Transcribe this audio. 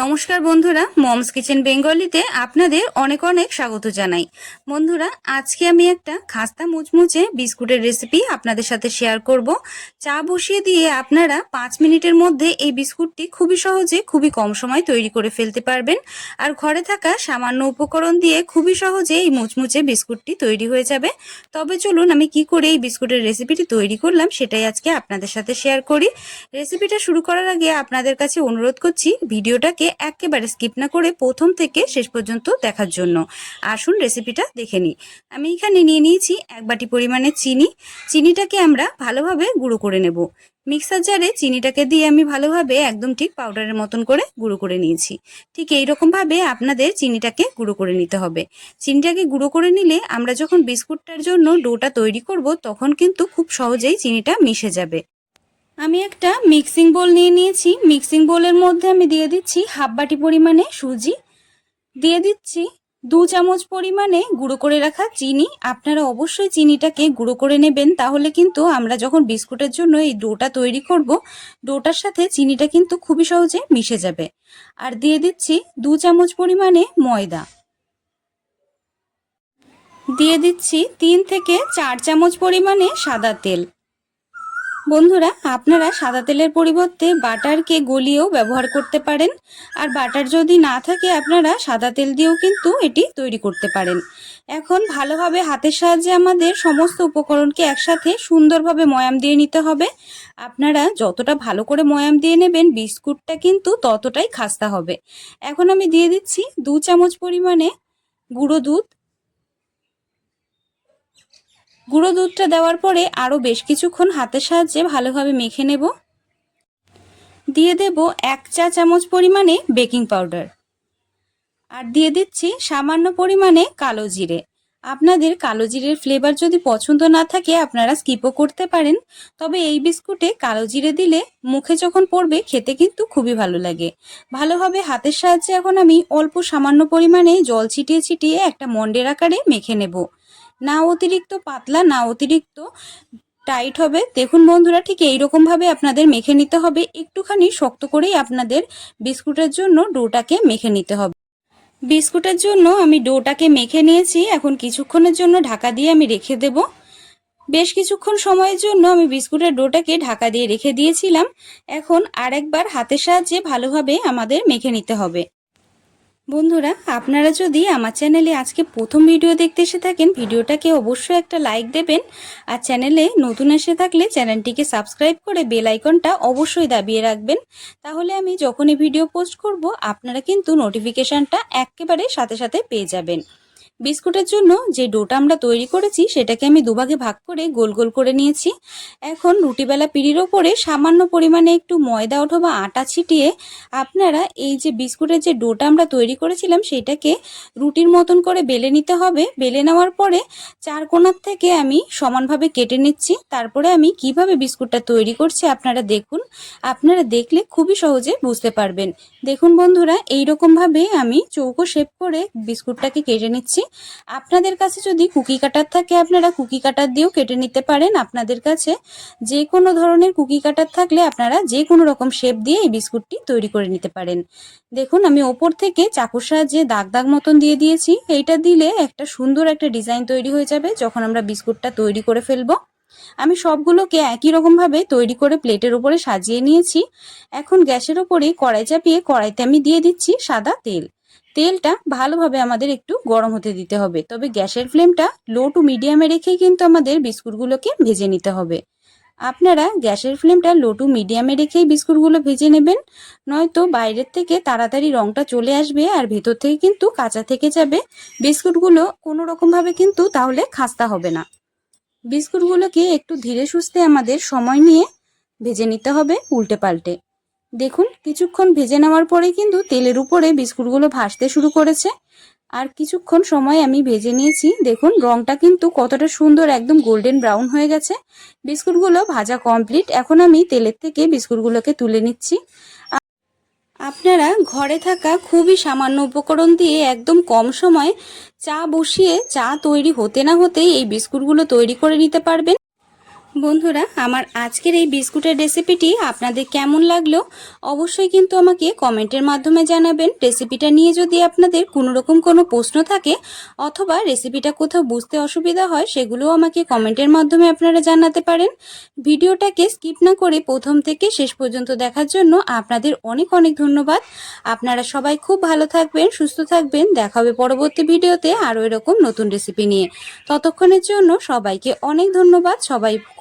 নমস্কার বন্ধুরা, moms kitchen বেঙ্গলিতে আপনাদের অনেক অনেক স্বাগত জানাই। বন্ধুরা, আজকে আমি একটা খাস্তা মুচমুচে বিস্কুটের রেসিপি আপনাদের সাথে শেয়ার করব। চা বসিয়ে দিয়ে আপনারা পাঁচ মিনিটের মধ্যে এই বিস্কুটটি খুবই সহজে, খুবই কম সময় তৈরি করে ফেলতে পারবেন। আর ঘরে থাকা সামান্য উপকরণ দিয়ে খুবই সহজে এই মুচমুচে বিস্কুটটি তৈরি হয়ে যাবে। তবে চলুন আমি কি করে এই বিস্কুটের রেসিপিটি তৈরি করলাম সেটাই আজকে আপনাদের সাথে শেয়ার করি। রেসিপিটা শুরু করার আগে আপনাদের কাছে অনুরোধ করছি, ভিডিওটাকে একেবারে স্কিপ না করে প্রথম থেকে শেষ পর্যন্ত দেখার জন্য। আসুন রেসিপিটা দেখে নিই। আমি এখানে নিয়ে নিয়েছি এক বাটি পরিমাণে চিনি। চিনিটাকে আমরা ভালোভাবে গুঁড়ো করে নেব। মিক্সার জারে চিনিটাকে দিয়ে আমি ভালোভাবে একদম ঠিক পাউডারের মতন করে গুঁড়ো করে নিয়েছি। ঠিক এই রকমভাবে আপনাদের চিনিটাকে গুঁড়ো করে নিতে হবে। চিনিটাকে গুঁড়ো করে নিলে আমরা যখন বিস্কুটটার জন্য ডোটা তৈরি করব, তখন কিন্তু খুব সহজেই চিনিটা মিশে যাবে। আমি একটা মিক্সিং বোল নিয়ে নিয়েছি। মিক্সিং বোলের মধ্যে আমি দিয়ে দিচ্ছি হাফ বাটি পরিমাণে সুজি। দিয়ে দিচ্ছি দু চামচ পরিমাণে গুঁড়ো করে রাখা চিনি। আপনারা অবশ্যই চিনিটাকে গুঁড়ো করে নেবেন। তাহলে কিন্তু আমরা যখন বিস্কুটের জন্য এই ডোটা তৈরি করব, ডোটার সাথে চিনিটা কিন্তু খুবই সহজে মিশে যাবে। আর দিয়ে দিচ্ছি দু চামচ পরিমাণে ময়দা। দিয়ে দিচ্ছি তিন থেকে চার চামচ পরিমাণে সাদা তেল। বন্ধুরা, আপনারা সাদা তেলের পরিবর্তে বাটারকে গলিয়েও ব্যবহার করতে পারেন। আর বাটার যদি না থাকে, আপনারা সাদা তেল দিয়েও কিন্তু এটি তৈরি করতে পারেন। এখন ভালোভাবে হাতের সাহায্যে আমাদের সমস্ত উপকরণকে একসাথে সুন্দরভাবে ময়াম দিয়ে নিতে হবে। আপনারা যতটা ভালো করে ময়াম দিয়ে নেবেন, বিস্কুটটা কিন্তু ততটাই খাস্তা হবে। এখন আমি দিয়ে দিচ্ছি দু চামচ পরিমাণে গুঁড়ো দুধ গুঁড়ো দুধটা দেওয়ার পরে আরও বেশ কিছুক্ষণ হাতের সাহায্যে ভালোভাবে মেখে নেব। দিয়ে দেব এক চা চামচ পরিমাণে বেকিং পাউডার। আর দিয়ে দিচ্ছি সামান্য পরিমাণে কালো জিরে। আপনাদের কালো জিরের ফ্লেভার যদি পছন্দ না থাকে আপনারা স্কিপও করতে পারেন। তবে এই বিস্কুটে কালো জিরে দিলে মুখে যখন পড়বে খেতে কিন্তু খুবই ভালো লাগে। ভালোভাবে হাতের সাহায্যে এখন আমি অল্প সামান্য পরিমাণে জল ছিটিয়ে ছিটিয়ে একটা মন্ডের আকারে মেখে নেব। না অতিরিক্ত পাতলা, না অতিরিক্ত টাইট হবে। দেখুন বন্ধুরা, ঠিক এইরকমভাবে আপনাদের মেখে নিতে হবে। একটুখানি শক্ত করেই আপনাদের বিস্কুটের জন্য ডোটাকে মেখে নিতে হবে। বিস্কুটের জন্য আমি ডোটাকে মেখে নিয়েছি। এখন কিছুক্ষণের জন্য ঢাকা দিয়ে আমি রেখে দেব। বেশ কিছুক্ষণ সময়ের জন্য আমি বিস্কুটের ডোটাকে ঢাকা দিয়ে রেখে দিয়েছিলাম। এখন আরেকবার হাতের সাহায্যে ভালোভাবে আমাদের মেখে নিতে হবে। বন্ধুরা, আপনারা যদি আমার চ্যানেলে আজকে প্রথম ভিডিও দেখতে এসে থাকেন, ভিডিওটাকে অবশ্যই একটা লাইক দেবেন। আর চ্যানেলে নতুন এসে থাকলে চ্যানেলটিকে সাবস্ক্রাইব করে বেল আইকনটা অবশ্যই দাবিয়ে রাখবেন। তাহলে আমি যখনই ভিডিও পোস্ট করব, আপনারা কিন্তু নোটিফিকেশানটা একেবারে সাথে সাথে পেয়ে যাবেন। বিস্কুটের জন্য যে ডোটা আমরা তৈরি করেছি, সেটাকে আমি দুভাগে ভাগ করে গোল গোল করে নিয়েছি। এখন রুটিবেলা পিড়ির ওপরে সামান্য পরিমাণে একটু ময়দা অথবা আটা ছিটিয়ে আপনারা এই যে বিস্কুটের যে ডোটা আমরা তৈরি করেছিলাম, সেটাকে রুটির মতন করে বেলে নিতে হবে। বেলে নেওয়ার পরে চার কোণার থেকে আমি সমানভাবে কেটে নিচ্ছি। তারপরে আমি কীভাবে বিস্কুটটা তৈরি করছি আপনারা দেখুন। আপনারা দেখলে খুবই সহজে বুঝতে পারবেন। দেখুন বন্ধুরা, এইরকমভাবে আমি চৌকো শেপ করে বিস্কুটটাকে কেটে নিচ্ছি। আপনাদের কাছে যদি কুকি কাটার থাকে, আপনারা কুকি কাটার দিয়েও কেটে নিতে পারেন। আপনাদের কাছে যে কোনো ধরনের কুকি কাটার থাকলে আপনারা যে কোনো রকম শেপ দিয়ে এই বিস্কুটটি তৈরি করে নিতে পারেন। দেখুন, আমি ওপর থেকে চাকুর সাহায্যে দাগ দাগ মতন দিয়ে দিয়েছি। এইটা দিলে একটা সুন্দর একটা ডিজাইন তৈরি হয়ে যাবে যখন আমরা বিস্কুটটা তৈরি করে ফেলব। আমি সবগুলোকে একই রকমভাবে তৈরি করে প্লেটের উপরে সাজিয়ে নিয়েছি। এখন গ্যাসের ওপরে কড়াই চাপিয়ে কড়াইতে আমি দিয়ে দিচ্ছি সাদা তেল। তেলটা ভালোভাবে আমাদের একটু গরম হতে দিতে হবে। তবে গ্যাসের ফ্লেমটা লো টু মিডিয়ামে রেখেই কিন্তু আমাদের বিস্কুটগুলোকে ভেজে নিতে হবে। আপনারা গ্যাসের ফ্লেমটা লো টু মিডিয়ামে রেখেই বিস্কুটগুলো ভেজে নেবেন, নয়তো বাইরের থেকে তাড়াতাড়ি রংটা চলে আসবে আর ভেতর থেকে কিন্তু কাঁচা থেকে যাবে। বিস্কুটগুলো কোনো রকমভাবে কিন্তু তাহলে খাস্তা হবে না। বিস্কুটগুলোকে একটু ধীরে সুস্থে আমাদের সময় নিয়ে ভেজে নিতে হবে উল্টে পাল্টে। দেখুন, কিছুক্ষণ ভেজে নেওয়ার পরে কিন্তু তেলের উপরে বিস্কুটগুলো ভাসতে শুরু করেছে। আর কিছুক্ষণ সময় আমি ভেজে নিয়েছি। দেখুন, রংটা কিন্তু কতটা সুন্দর, একদম গোল্ডেন ব্রাউন হয়ে গেছে। বিস্কুটগুলো ভাজা কমপ্লিট। এখন আমি তেলের থেকে বিস্কুটগুলোকে তুলে নিচ্ছি। আপনারা ঘরে থাকা খুবই সামান্য উপকরণ দিয়ে একদম কম সময়ে চা বসিয়ে চা তৈরি হতে না হতেই এই বিস্কুটগুলো তৈরি করে নিতে পারবেন। বন্ধুরা, আমার আজকের এই বিস্কুটের রেসিপিটি আপনাদের কেমন লাগল অবশ্যই কিন্তু আমাকে কমেন্টের মাধ্যমে জানাবেন। রেসিপিটা নিয়ে যদি আপনাদের কোনো রকম কোনো প্রশ্ন থাকে অথবা রেসিপিটা কোথাও বুঝতে অসুবিধা হয়, সেগুলোও আমাকে কমেন্টের মাধ্যমে আপনারা জানাতে পারেন। ভিডিওটাকে স্কিপ না করে প্রথম থেকে শেষ পর্যন্ত দেখার জন্য আপনাদের অনেক অনেক ধন্যবাদ। আপনারা সবাই খুব ভালো থাকবেন, সুস্থ থাকবেন। দেখা হবে পরবর্তী ভিডিওতে আরও এরকম নতুন রেসিপি নিয়ে। ততক্ষণের জন্য সবাইকে অনেক ধন্যবাদ। সবাই